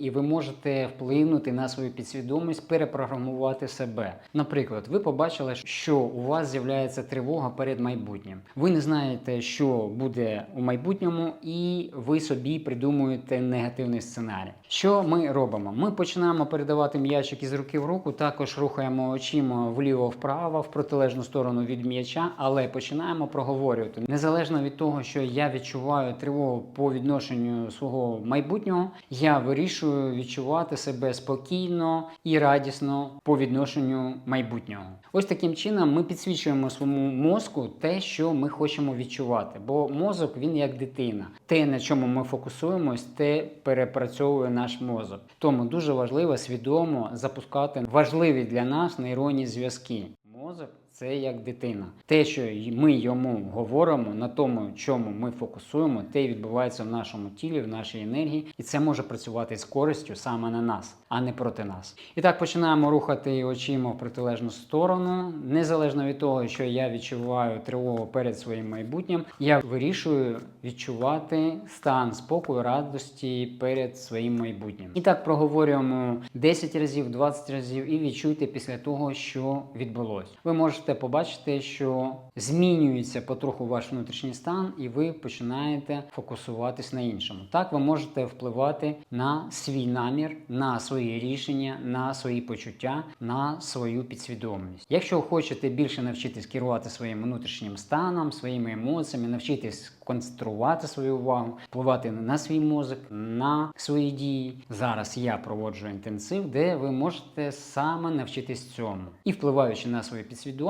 і ви можете вплинути на свою підсвідомість, перепрограмувати себе. Наприклад, ви побачили, що у вас з'являється тривога перед майбутнім. Ви не знаєте, що буде у майбутньому, і ви собі придумуєте негативний сценарій. Що ми робимо? Ми починаємо передавати м'ячик із руки в руку, також рухаємо очима вліво-вправо в протилежну сторону від м'яча, але починаємо проговорювати незалежно від того, що я відчуваю тривогу по відношенню свого майбутнього, я вирішую відчувати себе спокійно і радісно по відношенню майбутнього. Ось таким чином ми підсвічуємо своєму мозку те, що ми хочемо відчувати. Бо мозок він як дитина. Те, на чому ми фокусуємось, те перепрацьовує наш мозок. Тому дуже важливо свідомо запускати важливі для нас нейронні зв'язки. Мозок це як дитина. Те, що ми йому говоримо, на тому, чому ми фокусуємо, те відбувається в нашому тілі, в нашій енергії, і це може працювати з користю саме на нас, а не проти нас. І так починаємо рухати очима в протилежну сторону, незалежно від того, що я відчуваю тривогу перед своїм майбутнім, я вирішую відчувати стан спокою, радості перед своїм майбутнім. І так проговорюємо 10 разів, 20 разів, і відчуйте після того, що відбулось. Ви можете побачити, що змінюється потроху ваш внутрішній стан, і ви починаєте фокусуватись на іншому. Так ви можете впливати на свій намір, на свої рішення, на свої почуття, на свою підсвідомість. Якщо хочете більше навчитись керувати своїм внутрішнім станом, своїми емоціями, навчитись концентрувати свою увагу, впливати на свій мозок, на свої дії. Зараз я проводжу інтенсив, де ви можете саме навчитись цьому і впливаючи на свою підсвідомість,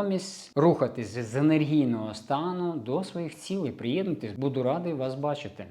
рухатись з енергійного стану до своїх цілей. Приєднуйтесь, буду радий вас бачити.